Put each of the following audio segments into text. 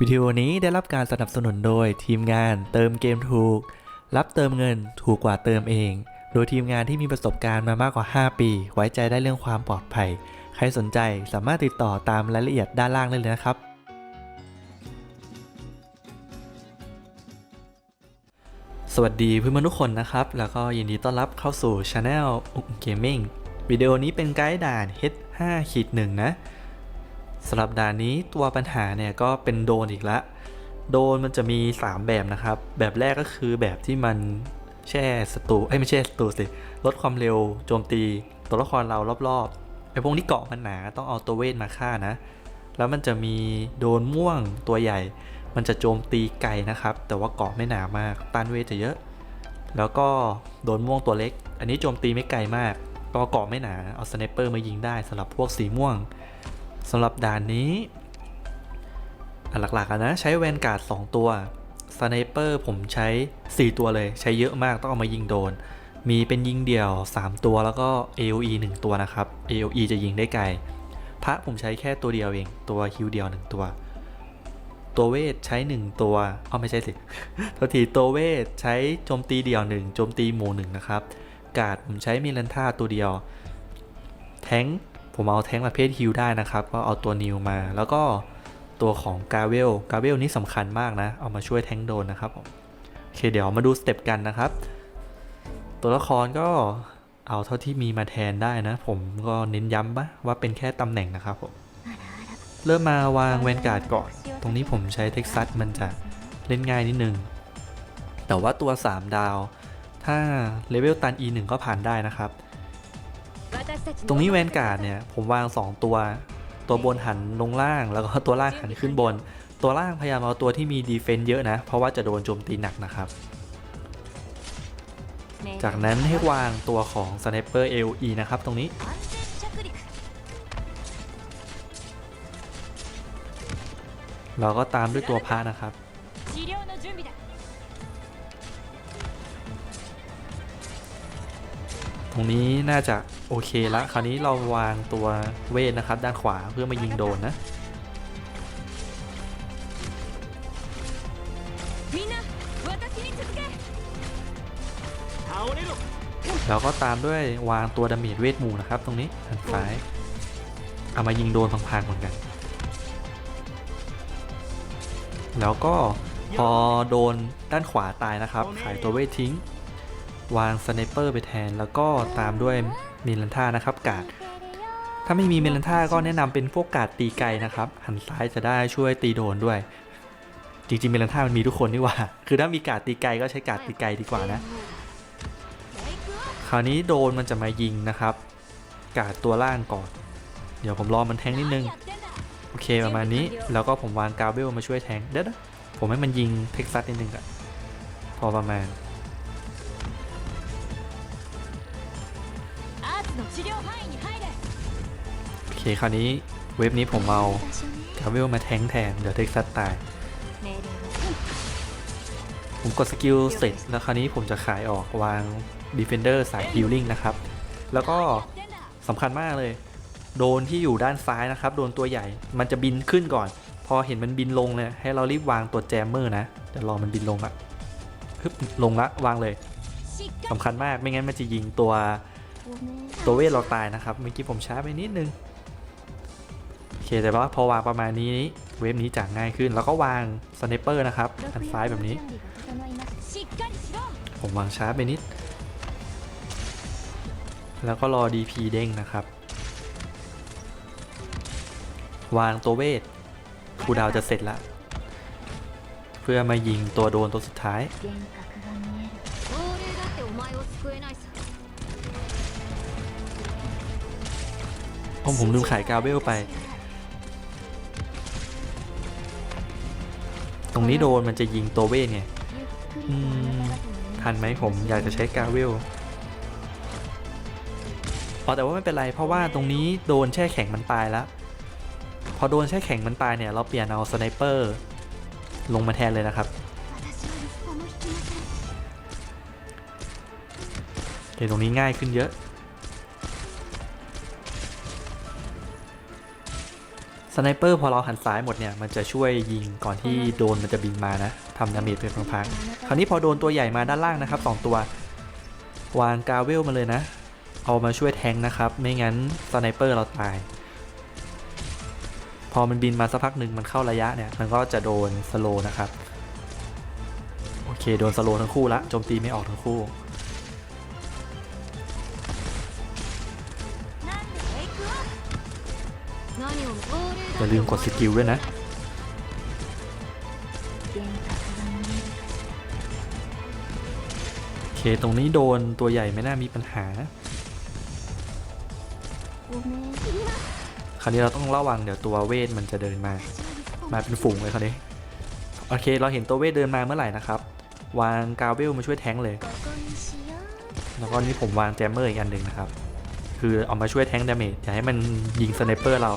วิดีโอนี้ได้รับการสนับสนุนโดยทีมงานเติมเกมถูก รับเติมเงินถูกกว่าเติมเอง โดยทีมงานที่มีประสบการณ์มามากกว่า 5 ปี ไว้ใจได้เรื่องความปลอดภัย ใครสนใจสามารถติดต่อตามรายละเอียดด้านล่างได้เลยนะครับ สวัสดีเพื่อนๆทุกคนนะครับ แล้วก็ยินดีต้อนรับเข้าสู่ Channel อุกเกมมิ่งวิดีโอนี้เป็นไกด์ด่าน H5 ขีด1นะ สำหรับด่านนี้ตัวปัญหาเนี่ยก็เป็นโดนอีกละโดนมันจะมี 3 แบบนะครับ แบบแรกก็คือแบบที่มันแช่ศัตรูเอ้ยไม่ใช่ศัตรูสิลดความเร็วโจมตีตัวละครเรารอบๆไอ้พวกนี้เกาะมันหนาต้องเอาตัวเวทมาฆ่านะ แล้วมันจะมีโดนม่วงตัวใหญ่ มันจะโจมตีไกลนะครับ แต่ว่าเกาะไม่หนามากต้านเวทจะเยอะ แล้วก็โดนม่วงตัวเล็ก อันนี้โจมตีไม่ไกลมากก็เกาะไม่หนาเอาสไนเปอร์มายิงได้สำหรับพวกสีม่วง สำหรับด่านนี้ หลักๆนะใช้แวนการ์ด2 ตัวสไนเปอร์ผมใช้ 4 ตัวเลยใช้เยอะมากต้องเอามายิงโดน มีเป็นยิงเดี่ยว 3 ตัวแล้วก็ AOE 1 ตัวนะครับ AOE จะยิงได้ไกล พระผมใช้แค่ตัวเดียวเอง ตัวฮิวเดียว 1 ตัว ตัวเวทใช้ 1 ตัว เอาไม่ใช่สิโทษทีตัวเวทใช้โจมตีเดี่ยว 1 โจมตีหมู่1นะครับ กาดผมใช้มิลันท่าตัวเดียว แทง ผมเอาแท้งประเภทฮิลได้นะครับ ก็เอาตัวนิวมา แล้วก็ตัวของกาเวลกาเวลนี่สำคัญมากนะ เอามาช่วยแท้งโดนนะครับโอเคเดี๋ยวมาดูสเต็ปกันนะครับ ตัวละครก็เอาเท่าที่มีมาแทนได้นะ ผมก็เน้นย้ำปะว่าเป็นแค่ตำแหน่งนะครับผมเริ่มมาวางแวนการ์ดก่อน ตรงนี้ผมใช้เท็กซัสมันจะเล่นง่ายนิดนึง แต่ว่าตัว 3 ดาว ถ้าเลเวลตัน E1 ก็ผ่านได้นะครับ ตรงนี้แวนการ์ดเนี่ยผมวาง 2 ตัว ตัวบนหันลงล่างแล้วก็ตัวล่างหันขึ้นบน ตัวล่างพยายามเอาตัวที่มีดีเฟนต์เยอะนะ เพราะว่าจะโดนโจมตีหนักนะครับ จากนั้นให้วางตัวของสไนเปอร์ LE นะครับตรงนี้เราก็ตามด้วยตัวพระนะครับ รงนี้น่าจะโอเคละคราวนี้เราวางตัวเวทนะครับ ด้านขวาเพื่อมายิงโดนนะแล้วก็ตามด้วยวางตัวดาเมจเวทหมู่นะครับ ตรงนี้ทางซ้ายเอามายิงโดนพังๆเหมือนกัน แล้วก็พอโดนด้านขวาตายนะครับ ขายตัวเวททิ้ง วางสไนเปอร์ไปแทน แล้วก็ตามด้วยมิลันท่านะครับกาดถ้าไม่มีมิลันท่าก็แนะนำเป็นพวกกาดตีไกลนะครับ หันซ้ายจะได้ช่วยตีโดนด้วย จริงๆมิลันท่ามันมีทุกคนนี่ว่า คือถ้ามีกาดตีไกลก็ใช้กาดตีไกลดีกว่านะ คราวนี้โดนมันจะมายิงนะครับ กาดตัวล่างก่อน เดี๋ยวผมรอมันแทงนิดนึงโอเคประมาณนี้แล้วก็ผมวางกาเวลมาช่วยแทงเดี๋ยวนะผมให้มันยิงเท็กซัสนิดนึงอะพอประมาณ โอเคคราวนี้เว็บนี้ผมเอากาเวลมาแทงแทน เดี๋ยวเท็กซัสตาย ผมกดสกิลเสร็จแล้วคราวนี้ผมจะขายออกวาง Defender สาย Healing นะครับ แล้วก็สำคัญมากเลย โดนที่อยู่ด้านซ้ายนะครับ โดนตัวใหญ่มันจะบินขึ้นก่อน พอเห็นมันบินลงเนี่ยให้เรารีบวางตัวแจมเมอร์นะเดี๋ยวรอมันบินลงละฮึบลงละวางเลยสำคัญมากไม่งั้นมันจะยิงตัว ตัวเวทเราตายนะครับ เมื่อกี้ผมช้าไปนิดนึง โอเค แต่ว่าพอวางประมาณนี้ เวฟนี้จะง่ายขึ้น แล้วก็วางสไนเปอร์นะครับทางซ้ายแบบนี้ ผมวางช้าไปนิด แล้วก็รอ DP เด้งนะครับ วางตัวเวทคูดาวจะเสร็จละเพื่อมายิงตัวโดนตัวสุดท้าย ผมผมลืมขายกาเวลไป ตรงนี้โดนมันจะยิงตัวเวทไงทันไหมผมอยากจะใช้กาเวลอ๋อแต่ว่าไม่เป็นไรเพราะว่าตรงนี้โดนแช่แข็งมันตายแล้ว พอโดนแช่แข็งมันตายเนี่ย เราเปลี่ยนเอาสไนเปอร์ลงมาแทนเลยนะครับโอเคตรงนี้ง่ายขึ้นเยอะ สไนเปอร์พอเราหันซ้ายหมดเนี่ยมันจะช่วยยิงก่อนที่โดนมันจะบินมานะทำดาเมจเป็นพังๆคราวนี้พอโดนตัวใหญ่มาด้านล่างนะครับสองตัว วางกาเวลมาเลยนะ เอามาช่วยแทงค์นะครับ ไม่งั้นสไนเปอร์เราตาย พอมันบินมาสักพักหนึ่งมันเข้าระยะเนี่ย มันก็จะโดนสโลว์นะครับ โอเค โดนสโลว์ทั้งคู่ละโจมตีไม่ออกทั้งคู่ อย่าลืมกดสกิลด้วยนะโอเคตรงนี้โดนตัวใหญ่ไม่น่ามีปัญหา คราวนี้เราต้องระวังเดี๋ยวตัวเวทมันจะเดินมา มาเป็นฝูงเลยคราวนี้ โอเคเราเห็นตัวเวทเดินมาเมื่อไหร่นะครับ วางกาเวลมาช่วยแทงเลย แล้วก็นี่ผมวางแจมเมอร์อีกอันหนึ่งนะครับ คือเอามาช่วยแทงดาเมจอย่าให้มันยิงสไนเปอร์เรา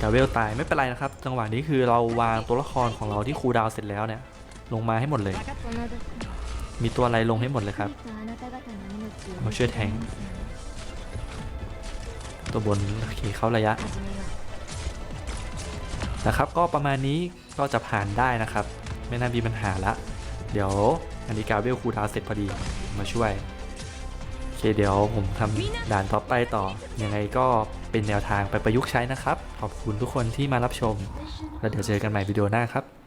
กาเวลตายไม่เป็นไรนะครับ จังหวะนี้คือเราวางตัวละครของเราที่คูดาวเสร็จแล้วเนี่ย ลงมาให้หมดเลย มีตัวอะไรลงให้หมดเลยครับมาช่วยแทง ตัวบนโอเคเข้าระยะนะครับ ก็ประมาณนี้ก็จะผ่านได้นะครับ ไม่น่ามีปัญหาละ เดี๋ยวอันนี้กาเวลคูทาเสร็จพอดีมาช่วยโอเคเดี๋ยวผมทำด่านต่อไปต่อ ยังไงก็เป็นแนวทางไปประยุกต์ใช้นะครับ ขอบคุณทุกคนที่มารับชม แล้วเดี๋ยวเจอกันใหม่วิดีโอหน้าครับ